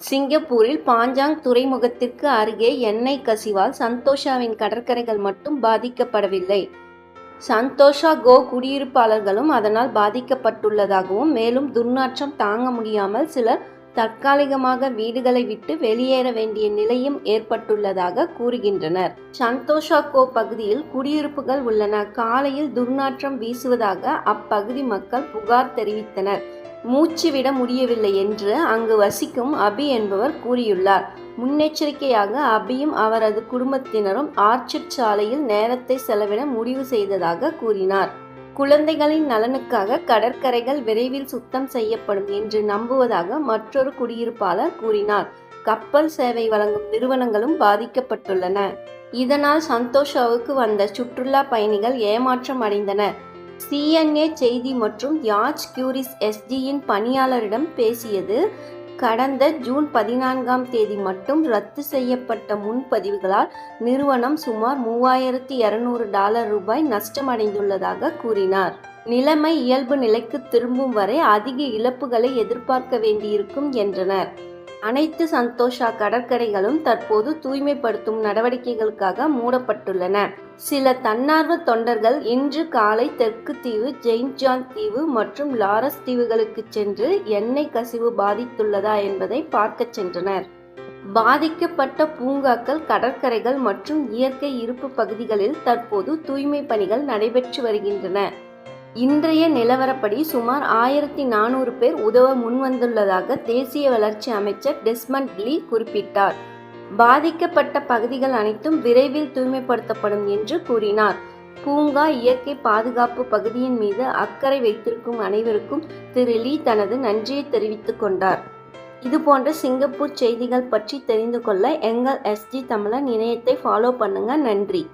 சிங்கப்பூரில் பாஞ்சாங் துறைமுகத்திற்கு அருகே எண்ணெய் கசிவால் சந்தோஷாவின் கடற்கரைகள் மட்டும் பாதிக்கப்படவில்லை. சந்தோஷா கோ குடியிருப்பாளர்களும் அதனால் பாதிக்கப்பட்டுள்ளதாகவும் மேலும் துர்நாற்றம் தாங்க முடியாமல் சிலர் தற்காலிகமாக வீடுகளை விட்டு வெளியேற வேண்டிய நிலையும் ஏற்பட்டுள்ளதாக கூறுகின்றனர். சந்தோஷா கோ பகுதியில் குடியிருப்புகள் உள்ளன. காலையில் துர்நாற்றம் வீசுவதாக அப்பகுதி மக்கள் புகார் தெரிவித்தனர். மூச்சு விட முடியவில்லை என்று அங்கு வசிக்கும் அபி என்பவர் கூறியுள்ளார். முன்னெச்சரிக்கையாக அபியும் அவரது குடும்பத்தினரும் ஆர்ச்சிட் சாலையில் நேரத்தை செலவிட முடிவு செய்ததாக கூறினார். குழந்தைகளின் நலனுக்காக கடற்கரைகள் விரைவில் சுத்தம் செய்யப்படும் என்று நம்புவதாக மற்றொரு குடியிருப்பாளர் கூறினார். கப்பல் சேவை வழங்கும் நிறுவனங்களும் பாதிக்கப்பட்டுள்ளன. இதனால் சந்தோஷாவுக்கு வந்த சுற்றுலா பயணிகள் ஏமாற்றம் அடைந்தனர். சிஎன்ஏ செய்தி மற்றும் யாஜ் கியூரிஸ் எஸ்டியின் பணியாளரிடம் பேசியது கடந்த ஜூன் பதினான்காம் தேதி மட்டும் ரத்து செய்யப்பட்ட முன்பதிவுகளால் நிறுவனம் சுமார் மூவாயிரத்தி இருநூறு டாலர் ரூபாய் நஷ்டமடைந்துள்ளதாக கூறினார். நிலைமை இயல்பு நிலைக்கு திரும்பும் வரை அதிக இழப்புகளை எதிர்பார்க்க வேண்டியிருக்கும் என்றனர். அனைத்து சந்தோஷா கடற்கரைகளும் தற்போது தூய்மைப்படுத்தும் நடவடிக்கைகளுக்காக மூடப்பட்டுள்ளன. சில தன்னார்வ தொண்டர்கள் இன்று காலை தெற்கு தீவு ஜெயின்ட் ஜான் தீவு மற்றும் லாரஸ் தீவுகளுக்கு சென்று எண்ணெய் கசிவு பாதித்துள்ளதா என்பதை பார்க்கச் சென்றனர். பாதிக்கப்பட்ட பூங்காக்கள் கடற்கரைகள் மற்றும் இயற்கை இருப்பு பகுதிகளில் தற்போது தூய்மை பணிகள் நடைபெற்று வருகின்றன. இன்றைய நிலவரப்படி சுமார் ஆயிரத்தி நானூறு பேர் உதவ முன்வந்துள்ளதாக தேசிய வளர்ச்சி அமைச்சர் டெஸ்மண்ட் லீ குறிப்பிட்டார். பாதிக்கப்பட்ட பகுதிகள் அனைத்தும் விரைவில் தூய்மைப்படுத்தப்படும் என்று கூறினார். பூங்கா இயற்கை பாதுகாப்பு பகுதியின் மீது அக்கறை வைத்திருக்கும் அனைவருக்கும் திரு லீ தனது நன்றியை தெரிவித்துக் கொண்டார். இதுபோன்ற சிங்கப்பூர் செய்திகள் பற்றி தெரிந்து கொள்ள எங்கள் எஸ்ஜி தமிழன் இணையத்தை ஃபாலோ பண்ணுங்க. நன்றி.